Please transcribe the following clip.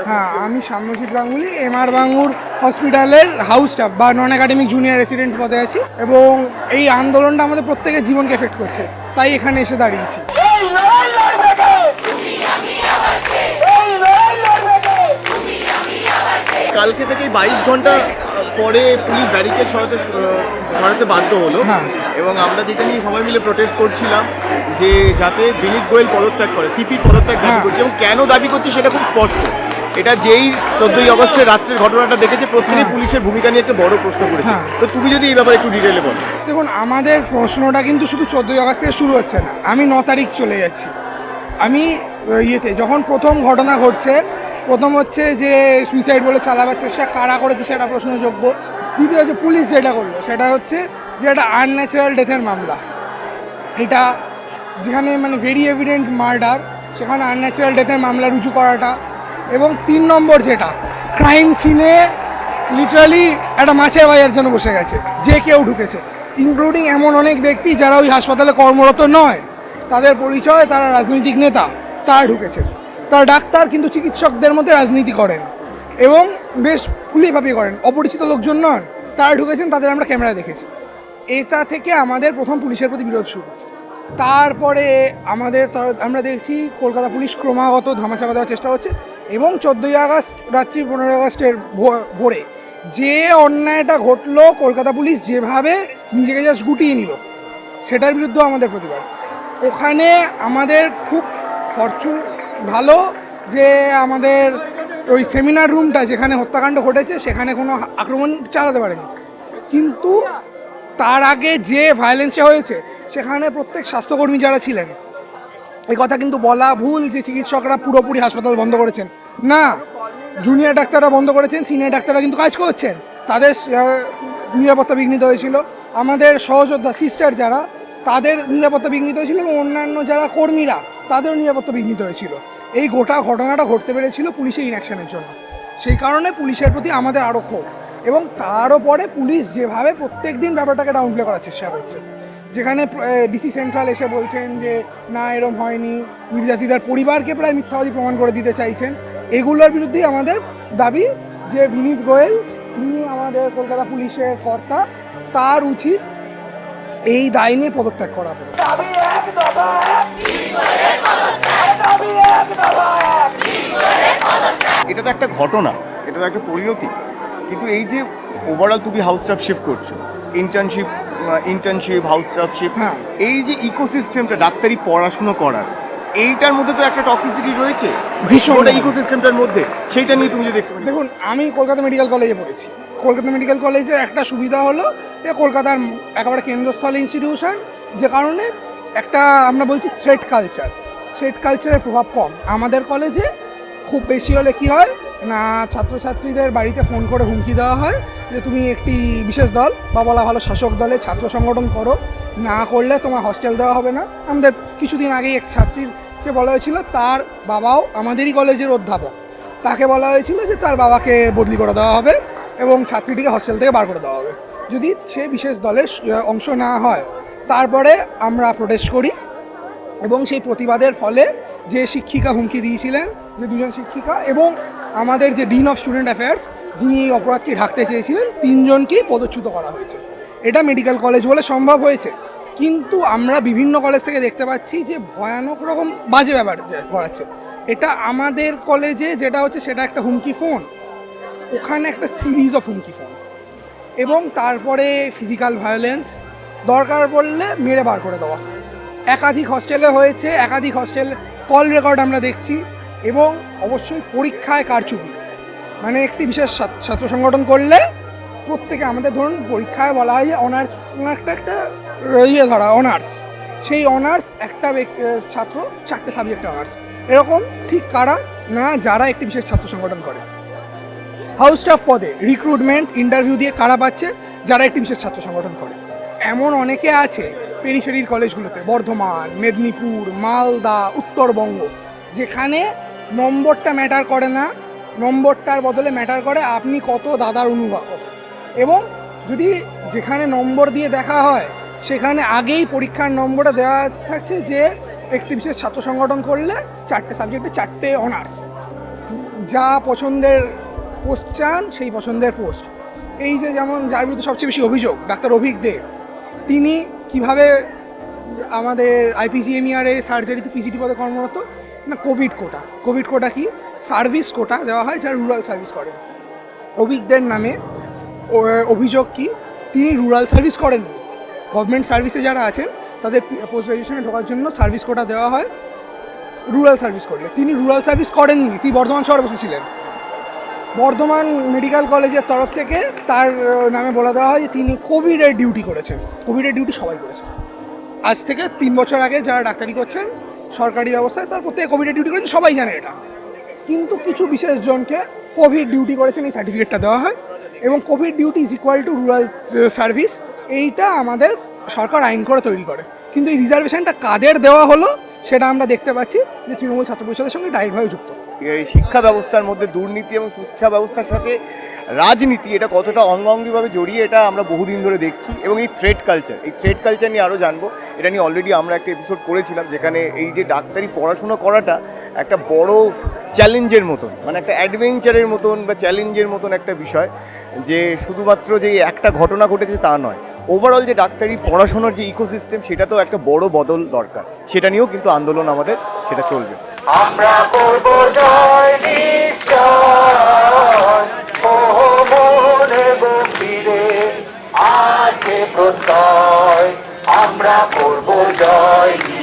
হ্যাঁ আমি Samyajit Ganguly M R Bangur হসপিটালের হাউস স্টাফ বা নন একাডেমিক জুনিয়র রেসিডেন্ট পদে আছি এবং এই আন্দোলনটা আমাদের প্রত্যেকের জীবনকে এফেক্ট করছে তাই এখানে এসে দাঁড়িয়েছি? কালকে থেকে বাইশ ঘণ্টা পরে পুলিশ ব্যারিকেড সরাতে সরাতে বাধ্য হলো হ্যাঁ। এবং আমরা যেটা নিয়ে সবাই মিলে প্রোটেস্ট করছিলাম যে যাতে বিনীত গোয়েল পদত্যাগ করে সিপির পদত্যাগ দাবি হ্যাঁ। করছে এবং কেন দাবি করছে সেটা খুব স্পষ্ট এটা যেই চোদ্দই অগস্টের রাত্রের ঘটনাটা দেখেছে প্রত্যেকে হ্যাঁ। পুলিশের ভূমিকা নিয়ে একটা বড় প্রশ্ন করেছে। হ্যাঁ। তো তুমি যদি এই ব্যাপারে একটু ডিটেলে বলো। দেখুন আমাদের প্রশ্নটা কিন্তু শুধু চোদ্দোই আগস্ট থেকে শুরু হচ্ছে না। আমি ন তারিখ চলে যাচ্ছি। আমি ইয়েতে যখন প্রথম ঘটনা ঘটছে প্রথম হচ্ছে যে সুইসাইড বলে চালাবার চেষ্টা কারা করেছে সেটা প্রশ্নযোগ্য। দ্বিতীয় হচ্ছে পুলিশ যেটা করল সেটা হচ্ছে যে এটা আনন্যাচারাল ডেথের মামলা। এটা যেখানে মানে ভেরি এভিডেন্ট মার্ডার সেখানে আনন্যাচারাল ডেথের মামলা রুজু করাটা এবং তিন নম্বর যেটা ক্রাইম সিনে লিটারালি একটা মাছের বাজার জন্য বসে গেছে, যে কেউ ঢুকেছে। ইনক্লুডিং এমন অনেক ব্যক্তি যারা ওই হাসপাতালে কর্মরত নয়। তাদের পরিচয়, তারা রাজনৈতিক নেতা, তারা ঢুকেছে। তারা ডাক্তার কিন্তু চিকিৎসকদের মধ্যে রাজনীতি করেন এবং বেশ ফুলিভাবে করেন। অপরিচিত লোকজন নন, তারা ঢুকেছেন, তাদের আমরা ক্যামেরায় দেখেছি। এটা থেকে আমাদের প্রথম পুলিশের প্রতি বিরোধ শুরু। তারপরে আমাদের আমরা দেখছি কলকাতা পুলিশ ক্রমাগত ধামাচাপা দেওয়ার চেষ্টা হচ্ছে এবং চোদ্দোই আগস্ট, রাত্রি পনেরোই আগস্টের ভোরে যে অন্যায়টা ঘটলো কলকাতা পুলিশ যেভাবে নিজেকে জাস্ট গুটিয়ে নিল, সেটার বিরুদ্ধেও আমাদের প্রতিবাদ। ওখানে আমাদের খুব ফরচুন ভালো যে আমাদের ওই সেমিনার রুমটা যেখানে হত্যাকাণ্ড ঘটেছে, সেখানে কোনো আক্রমণ চালাতে পারেনি। কিন্তু তার আগে যে ভায়োলেন্সটা হয়েছে সেখানে প্রত্যেক স্বাস্থ্যকর্মী যারা ছিলেন এই কথা কিন্তু বলা ভুল যে চিকিৎসকরা পুরোপুরি হাসপাতাল বন্ধ করেছেন। না জুনিয়র ডাক্তাররা বন্ধ করেছেন সিনিয়র ডাক্তাররা কিন্তু কাজ করছেন। তাদের নিরাপত্তা বিঘ্নিত হয়েছিল। আমাদের সহযোদ্ধা সিস্টার যারা, তাদের নিরাপত্তা বিঘ্নিত হয়েছিল এবং অন্যান্য যারা কর্মীরা, তাদেরও নিরাপত্তা বিঘ্নিত হয়েছিল। এই গোটা ঘটনাটা ঘটতে পেরেছিল পুলিশের ইনঅ্যাকশনের জন্য। সেই কারণে পুলিশের প্রতি আমাদের আরও ক্ষোভ এবং তারও পরে পুলিশ যেভাবে প্রত্যেক দিন ব্যাপারটাকে ডাউনপ্লে করার চেষ্টা করছে। যেখানে ডিসি সেন্ট্রাল এসে বলছেন যে, না, এরম হয়নি। নির্যাতিতার পরিবারকে প্রায় মিথ্যাবাদী প্রমাণ করে দিতে চাইছেন। এগুলোর বিরুদ্ধেই আমাদের দাবি যে, বিনীত গোয়েল, তিনি আমাদের কলকাতা পুলিশের কর্তা। তার উচিত এই দায় নিয়ে পদত্যাগ করা। এটা তো একটা ঘটনা, এটা তো একটা পরিণতি। কিন্তু এই যে ওভারঅল তুমি হাউস স্টাফ শিফট করছ ইন্টার্নশিপ ইন্টার্নশিপ হাউস স্টাফ হ্যাঁ। এই যে ইকোসিস্টেমটা ডাক্তারি পড়াশুনো করার এইটার মধ্যে তো একটা টক্সিসিটি রয়েছে? ওটা ইকোসিস্টেমটার মধ্যে সেইটা নিয়ে তুমি যদি দেখুন আমি কলকাতা মেডিকেল কলেজে পড়েছি। কলকাতা মেডিকেল কলেজের একটা সুবিধা হলো যে কলকাতার একেবারে কেন্দ্রস্থল ইনস্টিটিউশন যে কারণে একটা আমরা বলছি থ্রেড কালচার থ্রেড কালচারের প্রভাব কম। আমাদের কলেজে খুব বেশি হলে কি হয় না ছাত্রছাত্রীদের বাড়িতে ফোন করে হুমকি দেওয়া হয় যে তুমি একটি বিশেষ দল, বা বলা ভালো শাসক দলের ছাত্র সংগঠন করো, না করলে তোমার হস্টেল দেওয়া হবে না। আমাদের কিছুদিন আগেই এক ছাত্রীকে বলা হয়েছিল, তার বাবাও আমাদেরই কলেজের অধ্যাপক। তাকে বলা হয়েছিল যে তার বাবাকে বদলি করে দেওয়া হবে এবং ছাত্রীটিকে হস্টেল থেকে বার করে দেওয়া হবে। যদি সে বিশেষ দলের অংশ না হয়, তারপরে আমরা প্রোটেস্ট করি এবং সেই প্রতিবাদের ফলে যে শিক্ষিকা হুমকি দিয়েছিলেন, যে দুজন শিক্ষিকা এবং আমাদের যে ডিন অফ স্টুডেন্ট অ্যাফেয়ার্স যিনি এই অপরাধকে ঢাকতে চেয়েছিলেন, তিনজনকেই পদচ্যুত করা হয়েছে। এটা মেডিকেল কলেজ বলে সম্ভব হয়েছে। কিন্তু আমরা বিভিন্ন কলেজ থেকে দেখতে পাচ্ছি যে ভয়ানক রকম বাজে ব্যাপার করাচ্ছে। এটা আমাদের কলেজে যেটা হচ্ছে সেটা একটা হুমকি ফোন ওখানে একটা সিরিজ অফ হুমকি ফোন এবং তারপরে ফিজিক্যাল ভায়োলেন্স দরকার পড়লে মেরে বার করে দেওয়া। একাধিক হস্টেলে হয়েছে, একাধিক হস্টেল কল রেকর্ড আমরা দেখছি। এবং অবশ্যই পরীক্ষায় কারচুপি। মানে একটি বিশেষ ছাত্র- সংগঠন করলে প্রত্যেকে আমাদের ধরুন পরীক্ষায় বলা হয় অনার্স একটা একটা ইয়ে ধরা অনার্স সেই অনার্স একটা ছাত্র চারটে সাবজেক্টে অনার্স এরকম ঠিক কারা না যারা একটি বিশেষ ছাত্র সংগঠন করে। হাউস স্টাফ পদে রিক্রুটমেন্ট ইন্টারভিউ দিয়ে কারা পাচ্ছে? যারা একটি বিশেষ ছাত্র সংগঠন করে। এমন অনেকে আছে পেরিফেরির কলেজগুলোতে বর্ধমান, মেদিনীপুর, মালদা, উত্তরবঙ্গ, যেখানে নম্বরটা ম্যাটার করে না। নম্বরটার বদলে ম্যাটার করে, আপনি কত দাদার অনুভব এবং যদি যেখানে নম্বর দিয়ে দেখা হয়, সেখানে আগেই পরীক্ষার নম্বরটা দেওয়া থাকছে যে একটি বিশেষ ছাত্র সংগঠন করলে চারটে সাবজেক্টে চারটে অনার্স যা পছন্দের পোস্ট চান, সেই পছন্দের পোস্ট এই যে যেমন যার বিরুদ্ধে সবচেয়ে বেশি অভিযোগ, ডাক্তার অভিক দে, তিনি কীভাবে আমাদের আইপিজিএমইআরে সার্জারিতে পিজিটি পদে কর্মরত না কোভিড কোটা কোভিড কোটা কি? সার্ভিস কোটা দেওয়া হয় যারা রুরাল সার্ভিস করে অভিজ্ঞদের নামে অভিযোগ কি? তিনি রুরাল সার্ভিস করেন গভর্নমেন্ট সার্ভিসে যারা আছেন, তাদের পোস্ট গ্রাজুয়েশনে ঢোকার জন্য সার্ভিস কোটা দেওয়া হয়। রুরাল সার্ভিস করলে তিনি রুরাল সার্ভিস করেননি তিনি বর্ধমান শহরে বসেছিলেন। বর্ধমান মেডিকেল কলেজের তরফ থেকে তার নামে বলা দেওয়া হয় যে তিনি কোভিডের ডিউটি করেছেন। কোভিডের ডিউটি সবাই করেছেন আজ থেকে তিন বছর আগে যারা ডাক্তারি করছেন সরকারি ব্যবস্থায় তার প্রত্যেকে কোভিডের ডিউটি করেছেন সবাই জানে এটা। কিন্তু কিছু বিশেষ জনকে কোভিড ডিউটি করেছেন, এই সার্টিফিকেটটা দেওয়া হয়। এবং covid duty is equal to rural service এইটা আমাদের সরকার আইন করে তৈরি করে। কিন্তু এই রিজার্ভেশনটা কাদের দেওয়া হলো, সেটা আমরা দেখতে পাচ্ছি যে তৃণমূল ছাত্র পরিষদের সঙ্গে ডাইরেক্টভাবে যুক্ত। এই শিক্ষা ব্যবস্থার মধ্যে দুর্নীতি এবং শিক্ষা ব্যবস্থার সাথে রাজনীতি, এটা কতটা অঙ্গাঙ্গিভাবে জড়িয়ে, এটা আমরা বহুদিন ধরে দেখছি। এবং এই থ্রেড কালচার এই থ্রেড কালচার নিয়ে আরও জানব। এটা নিয়ে অলরেডি আমরা একটা এপিসোড করেছিলাম, যেখানে এই যে ডাক্তারি পড়াশোনা করাটা একটা বড় চ্যালেঞ্জের মতন মানে একটা অ্যাডভেঞ্চারের মতন বা চ্যালেঞ্জের মতন একটা বিষয়, যে শুধুমাত্র যে একটা ঘটনা ঘটেছে তা নয়। ওভারঅল যে ডাক্তারি পড়াশোনার যে ইকোসিস্টেম সেটা তো একটা বড় বদল দরকার। সেটা নিয়েও কিন্তু আন্দোলন আমাদের, সেটা চলবে। আমরা জয় জয়